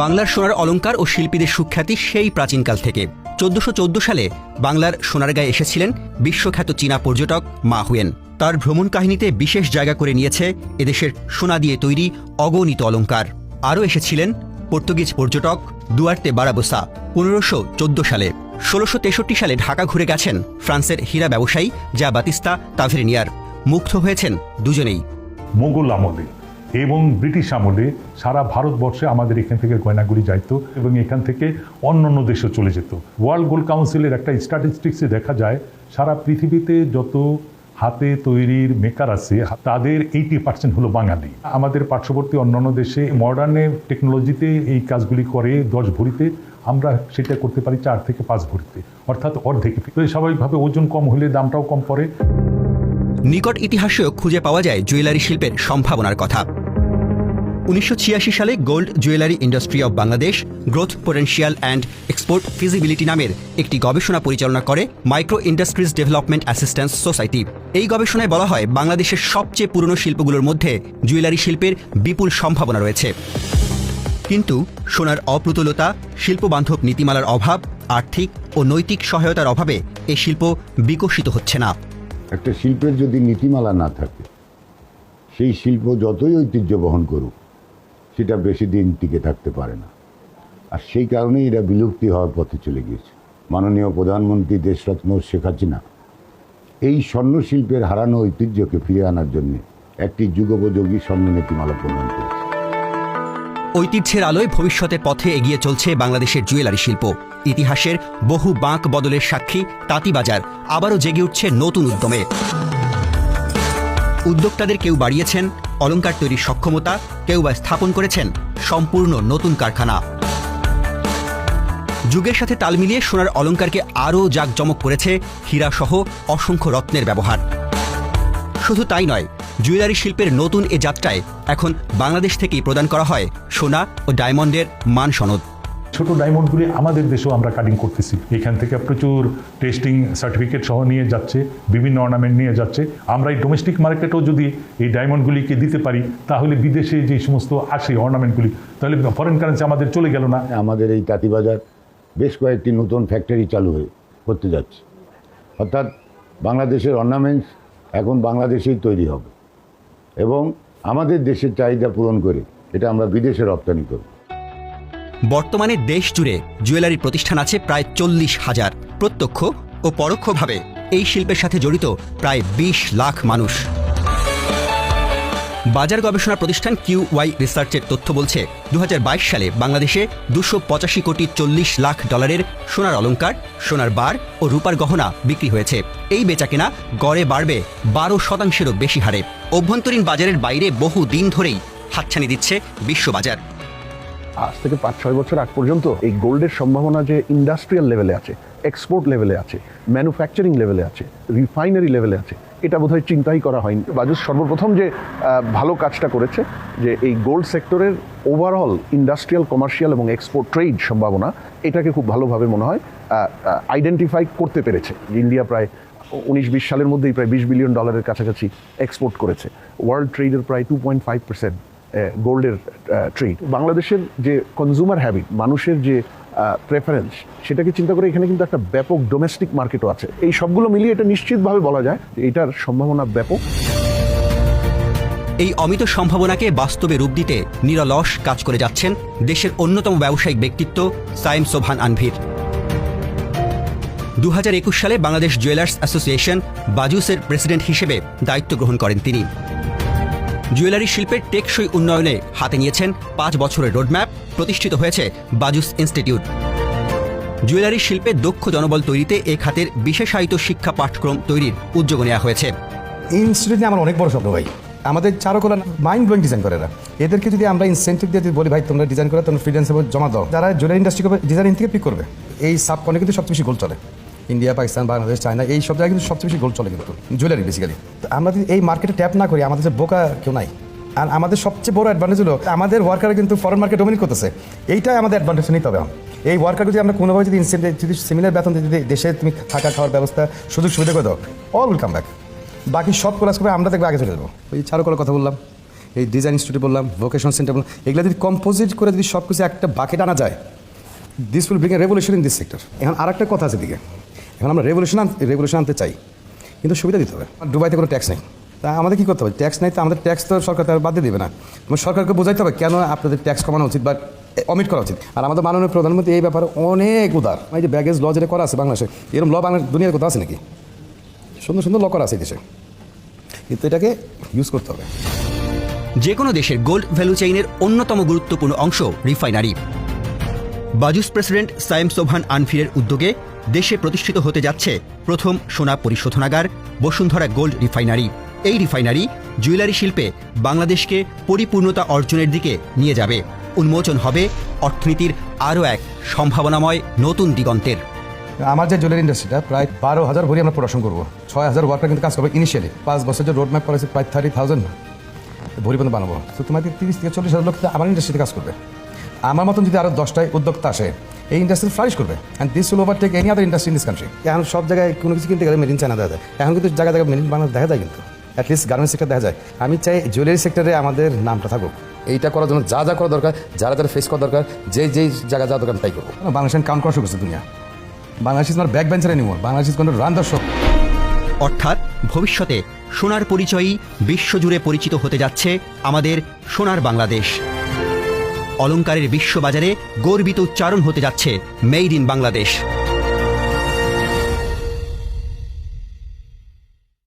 বাংলার সোনার অলংকার ও শিল্পীদের সুখ্যাতি সেই প্রাচীনকাল থেকে। চোদ্দশো সালে বাংলার সোনারগাঁয়ে এসেছিলেন বিশ্বখ্যাত চীনা পর্যটক মা হুয়েন। তার ভ্রমণ কাহিনীতে বিশেষ জায়গা করে নিয়েছে এদেশের সোনা দিয়ে তৈরি অগণিত অলঙ্কার আরও এসেছিলেন পর্তুগিজ পর্যটক দুয়ার্তে বারাবোসা, পনেরোশো সালে। ষোলোশো তেষট্টি সালে ঢাকা ঘুরে গেছেন ফ্রান্সের হীরা ব্যবসায়ী যা বাতিস্তা তাভেরিনিয়ার। মুগ্ধ হয়েছেন দুজনেই। মোগল আমলে। এবং ব্রিটিশ আমলে সারা ভারতবর্ষে আমাদের এখান থেকে গয়নাগুলি যাইতো এবং এখান থেকে অন্য অন্য দেশে চলে যেত। ওয়ার্ল্ড গোল্ড কাউন্সিলের একটা স্ট্যাটিস্টিক্সে দেখা যায়, সারা পৃথিবীতে যত হাতে তৈরির মেকার আছে, তাদের এইটি পার্সেন্ট হলো বাঙালি। আমাদের পার্শ্ববর্তী অন্যান্য দেশে মডার্নে টেকনোলজিতে এই কাজগুলি করে দশ ভরিতে, আমরা সেটা করতে পারি চার থেকে পাঁচ ভরিতে, অর্থাৎ অর্ধেক। স্বাভাবিকভাবে ওজন কম হলে দামটাও কম পড়ে। নিকট ইতিহাসেও খুঁজে পাওয়া যায় জুয়েলারি শিল্পের সম্ভাবনার কথা। উনিশশো ছিয়াশি সালে gold jewellery industry of Bangladesh, growth potential and export feasibility নামের একটি গবেষণা পরিচালনা করে micro industries development assistance society. এই গবেষণায় বলা হয়, বাংলাদেশের সবচেয়ে পুরনো শিল্পগুলোর মধ্যে জুয়েলারি শিল্পের বিপুল সম্ভাবনা রয়েছে। কিন্তু সোনার অপ্রতুলতা, শিল্পবান্ধব নীতিমালার অভাব, আর্থিক ও নৈতিক সহায়তার অভাবে এই শিল্প বিকশিত হচ্ছে না। একটা শিল্পের যদি নীতিমালা না থাকে, সেই শিল্প যতই ঐতিহ্য বহন করুক সেটা বেশি দিন টিকে থাকতে পারে না। আর সেই কারণেই এরা বিলুপ্তি হওয়ার পথে চলে গিয়েছে। মাননীয় প্রধানমন্ত্রী দেশরত্ন শেখ হাসিনা এই স্বর্ণ শিল্পের হারানো ঐতিহ্যকে ফিরিয়ে আনার জন্য একটি যুগোপযোগী স্বর্ণ নীতিমালা প্রণয়ন করেছে। ঐতিহ্যের আলোয় ভবিষ্যতের পথে এগিয়ে চলছে বাংলাদেশের জুয়েলারি শিল্প। ইতিহাসের বহু বাঁক বদলের সাক্ষী তাঁতিবাজার আবারও জেগে উঠছে নতুন উদ্যমে। উদ্যোক্তাদের কেউ বাড়িয়েছেন অলংকার তৈরির সক্ষমতা কেউ বা স্থাপন করেছেন সম্পূর্ণ নতুন কারখানা। যুগের সাথে তাল মিলিয়ে সোনার অলঙ্কারকে আরও জাঁকজমক করেছে হীরাসহ অসংখ্য রত্নের ব্যবহার। শুধু তাই নয়, জুয়েলারি শিল্পের নতুন এ যাত্রায় এখন বাংলাদেশ থেকেই প্রদান করা হয় সোনা ও ডায়মন্ডের মান সনদ। ছোট ডায়মন্ডগুলি আমাদের দেশেও আমরা কাটিং করতেছি। এখান থেকে প্রচুর টেস্টিং সার্টিফিকেট সহ নিয়ে যাচ্ছে, বিভিন্ন অর্নামেন্ট নিয়ে যাচ্ছে। আমরা এই ডোমেস্টিক মার্কেটেও যদি এই ডায়মন্ডগুলিকে দিতে পারি, তাহলে বিদেশে যে সমস্ত আসে অর্নামেন্টগুলি তাহলে ফরেন কারেন্সি আমাদের চলে গেল না? আমাদের এই তাঁতিবাজার বেশ কয়েকটি নতুন ফ্যাক্টরি চালু হয়ে, করতে যাচ্ছে। অর্থাৎ বাংলাদেশের অর্নামেন্টস এখন বাংলাদেশেই তৈরি হবে। এবং আমাদের দেশের চাহিদা পূরণ করে, এটা আমরা বিদেশে রপ্তানি করব। বর্তমানে দেশ জুড়ে জুয়েলারি প্রতিষ্ঠান আছে প্রায় চল্লিশ হাজার, প্রত্যক্ষ ও পরোক্ষভাবে। এই শিল্পের সাথে জড়িত প্রায় বিশ লাখ মানুষ। বাজার গবেষণা প্রতিষ্ঠান কিউ ওয়াই রিসার্চের তথ্য বলছে দু হাজার বাইশ সালে বাংলাদেশে দুশো পঁচাশি কোটি চল্লিশ লাখ ডলারের সোনার অলংকার, সোনার বার ও রূপার গহনা বিক্রি হয়েছে। এই বেচাকেনা গড়ে বাড়বে বারো শতাংশেরও বেশি হারে। অভ্যন্তরীণ বাজারের বাইরে বহু দিন ধরেই হাতছানি দিচ্ছে বিশ্ববাজার। আজ থেকে পাঁচ, ছয় বছর আগ পর্যন্ত এই গোল্ডের সম্ভাবনা যে ইন্ডাস্ট্রিয়াল লেভেলে আছে এক্সপোর্ট লেভেলে আছে ম্যানুফ্যাকচারিং লেভেলে আছে রিফাইনারি লেভেলে আছে, এটা বোধহয় চিন্তাই করা হয়নি। বাজুস, সর্বপ্রথম যে ভালো কাজটা করেছে, যে এই গোল্ড সেক্টরের ওভারঅল ইন্ডাস্ট্রিয়াল কমার্শিয়াল এবং এক্সপোর্ট ট্রেড সম্ভাবনা, এটাকে খুব ভালোভাবে মনে হয় আইডেন্টিফাই করতে পেরেছে। ইন্ডিয়া প্রায় উনিশ, বিশ সালের মধ্যেই প্রায় বিশ বিলিয়ন ডলারের কাছাকাছি এক্সপোর্ট করেছে। ওয়ার্ল্ড ট্রেডের প্রায় টু পয়েন্ট ফাইভ পার্সেন্ট গোল্ডের ট্রেড বাংলাদেশের যে কনজিউমার হ্যাবিট মানুষের যে প্রেফারেন্স সেটাকে চিন্তা করে এখানে কিন্তু একটা ব্যাপক ডোমেস্টিক মার্কেটও আছে। এই সবগুলো মিলিয়ে এটা নিশ্চিতভাবে বলা যায় যে এটার সম্ভাবনা ব্যাপক। এই অমিত সম্ভাবনাকে বাস্তবে রূপ দিতে নিরলস কাজ করে যাচ্ছেন দেশের অন্যতম ব্যবসায়িক ব্যক্তিত্ব সাইম সোভান আনভির। দু হাজার একুশ সালে বাংলাদেশ জুয়েলার্স অ্যাসোসিয়েশন বাজুসের প্রেসিডেন্ট হিসেবে দায়িত্ব গ্রহণ করেন তিনি। জুয়েলারি শিল্পের টেকসই উন্নয়নে হাতে নিয়েছেন পাঁচ বছরের রোডম্যাপ প্রতিষ্ঠিত হয়েছে বাজুস ইনস্টিটিউট। জুয়েলারি শিল্পে দক্ষ জনবল তৈরিতে এ খাতের বিশেষায়িত শিক্ষা পাঠক্রম তৈরির উদ্যোগ নেওয়া হয়েছে। এই ইনস্টিটিউট আমার অনেক বড় স্বপ্ন ভাই। আমাদের চারকলা মাইন্ড ব্লোয়িং ডিজাইন করে এরা এদেরকে যদি আমরা ইনসেন্টিভ দিয়ে যদি বলি, ভাই, তোমরা ডিজাইন করে, তোমরা ফ্রিল্যান্স জমা দাও। যারা জুয়েলারি ইন্ডাস্ট্রি ডিজাইন থেকে পিক করবে, এই সাবকনে কিন্তু সবচেয়ে বেশি গোল চলে। ইন্ডিয়া, পাকিস্তান, বাংলাদেশ, চায়না, এই সব জায়গায় কিন্তু সবচেয়ে বেশি গোল চলে কিন্তু জুয়েলারি বেসিক্যালি তো আমরা যদি এই মার্কেটে ট্যাপ না করি, আমাদের যে বোকা কেউ নাই। আর আমাদের সবচেয়ে বড় অ্যাডভান্টেজ হলো, আমাদের ওয়ার্কার কিন্তু ফরেন মার্কেট ডোমিনেট করতেছে। এইটাই আমাদের অ্যাডভান্টেজ নিতে হবে এই ওয়ার্কার যদি আমরা কোনোভাবে যদি ইনসেন্টিভ যদি সিমিলার বেতন যদি দেশে তুমি থাকা, খাওয়ার ব্যবস্থা, সুযোগ সুবিধা করে দাও অল উইল কাম ব্যাক বাকি সব ক্লাস করে আমরা দেখবে আগে চলে যাব। ওই চারু করার কথা বললাম, এই ডিজাইন ইনস্টিটিউট বললাম ভোকেশন সেন্টার বললাম, এগুলো যদি কম্পোজিট করে যদি সব কিছু একটা বাকেট আনা যায় this will bring a revolution in this sector এখন আর একটা কথা আছে দিকে এখন আমরা রেভলিউশন রেভলিউশন আনতে চাই, কিন্তু সুবিধা দিতে হবে। দুবাইতে কোনো ট্যাক্স নেই। তা আমাদের কী করতে হবে? ট্যাক্স নেই, তো আমাদের ট্যাক্স তো সরকার তার বাদ দিয়ে দেবে না। তোমার সরকারকে বোঝাইতে হবে কেন আপনাদের ট্যাক্স কমানো উচিত বা অমিট করা উচিত। আর আমাদের মাননীয় প্রধানমন্ত্রী এই ব্যাপারে অনেক উদার। এই যে ব্যাগেজ ল যেটা করা আছে বাংলাদেশে, এরকম ল বাংলা দুনিয়ার কোথাও আছে নাকি? সুন্দর সুন্দর ল করা আছে দেশে। কিন্তু এটাকে ইউজ করতে হবে। যে কোনো দেশের গোল্ড ভ্যালু চেইনের অন্যতম গুরুত্বপূর্ণ অংশ রিফাইনারি বাজুস প্রেসিডেন্ট সায়েম সোভান আনফিরের উদ্যোগে দেশে প্রতিষ্ঠিত হতে যাচ্ছে প্রথম সোনা পরিশোধনাগার, বসুন্ধরা গোল্ড রিফাইনারি। এই রিফাইনারি জুয়েলারি শিল্পে বাংলাদেশকে পরিপূর্ণতা অর্জনের দিকে নিয়ে যাবে। উন্মোচন হবে অর্থনীতির আরও এক সম্ভাবনাময় নতুন দিগন্তের। আমার যে জুয়েলারি ইন্ডাস্ট্রিটা, প্রায় বারো হাজার ভরি আমরা প্রোডাকশন করব। ছয় হাজার ওয়ার্কার কিন্তু কাজ করবে ইনিশিয়ালি পাঁচ বছর যে রোড ম্যাপ করেছে প্রায় থার্টি থাউজেন্ড ভরি পর্যন্ত বানাবো। তো তোমাদের তিরিশ থেকে চল্লিশ হাজার লোক আমার ইন্ডাস্ট্রিতে কাজ করবে। আমার মতন যদি আরও দশটায় উদ্যোক্তা আসে এই ইন্ডাস্ট্রি ফ্লারিশ করবে। And this will overtake any other industry in this country এখন সব জায়গায় কোনো কিছু কিনতে গেলে মেড ইন চায়না দেখা যায়। এখন কিন্তু জায়গায় জায়গায় মেড ইন বাংলাদেশ দেখা যায় কিন্তু। অ্যাটলিস্ট গার্মেন্টস সেক্টর দেখা যায়। আমি চাই জুয়েলারি সেক্টরে আমাদের নামটা থাকুক। এইটা করার জন্য যা যা করা দরকার যারা যারা ফেস করা দরকার যে যেই জায়গা যা দরকার তাই করব। বাংলাদেশ কাউন্ট করা শুরু করছে দুনিয়া। Bangladesh is not back bencher anymore Bangladesh is কোনো রান দর্শক অর্থাৎ ভবিষ্যতে সোনার পরিচয়ই বিশ্বজুড়ে পরিচিত হতে যাচ্ছে আমাদের সোনার বাংলাদেশ। অলংকারের বিশ্ববাজারে গর্বিত উচ্চারণ হতে যাচ্ছে মেড ইন বাংলাদেশ।